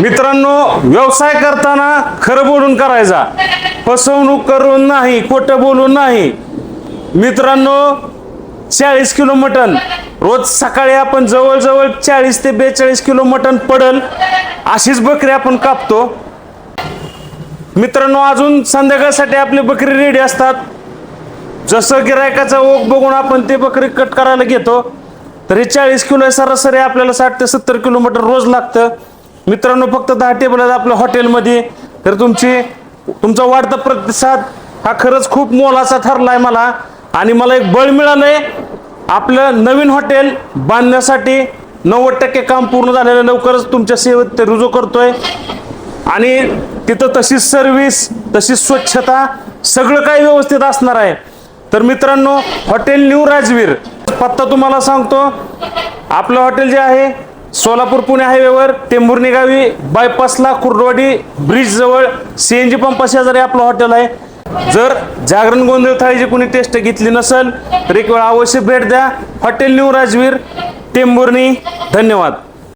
मित्रांनो व्यवसाय करताना खरं बोलून करायचा. फसवणूक करून नाही खोटं बोलून नाही. मित्रांनो चाळीस किलो मटण. रोज सकाळी आपण जवळजवळ चाळीस ते बेचाळीस किलो मटण पडल अशीच बकरी आपण कापतो. मित्रांनो अजून संध्याकाळसाठी आपली बकरी रेडी असतात. जसं गिरायकाचा ओघ बघून आपण ते बकरी कट करायला घेतो तर हे चाळीस किलो सरासरी आपल्याला साठ ते सत्तर किलोमीटर रोज लागतं. मित्रांनो फक्त दहा टेबल आहेत आपल्या हॉटेलमध्ये तर तुमची तुमचा वाढता प्रतिसाद हा खरंच खूप मोलाचा ठरलाय मला. आणि मला एक बळ मिळालंय आपलं नवीन हॉटेल बांधण्यासाठी नव्वद टक्के काम पूर्ण झालेलं लवकरच तुमच्या सेवेत ते रुजू करतोय. आणि तिथं तशीच सर्व्हिस तशीच स्वच्छता सगळं काही व्यवस्थित असणार आहे. तर मित्रांनो हॉटेल न्यू राजवीर पत्ता तुम्हाला सांगतो आपलं हॉटेल जे आहे सोलापूर पुणे हायवेवर टेंभुर्णी गावी बायपासला कुर्डवाडी ब्रिज जवळ सीएनजी पंपा शेजारी आपलं हॉटेल आहे. जर जागरण गोंधळ थाळीची कुणी टेस्ट घेतली नसेल तर एक वेळ अवश्य भेट द्या. Hotel new Rajveer. टेंभुर्णी धन्यवाद.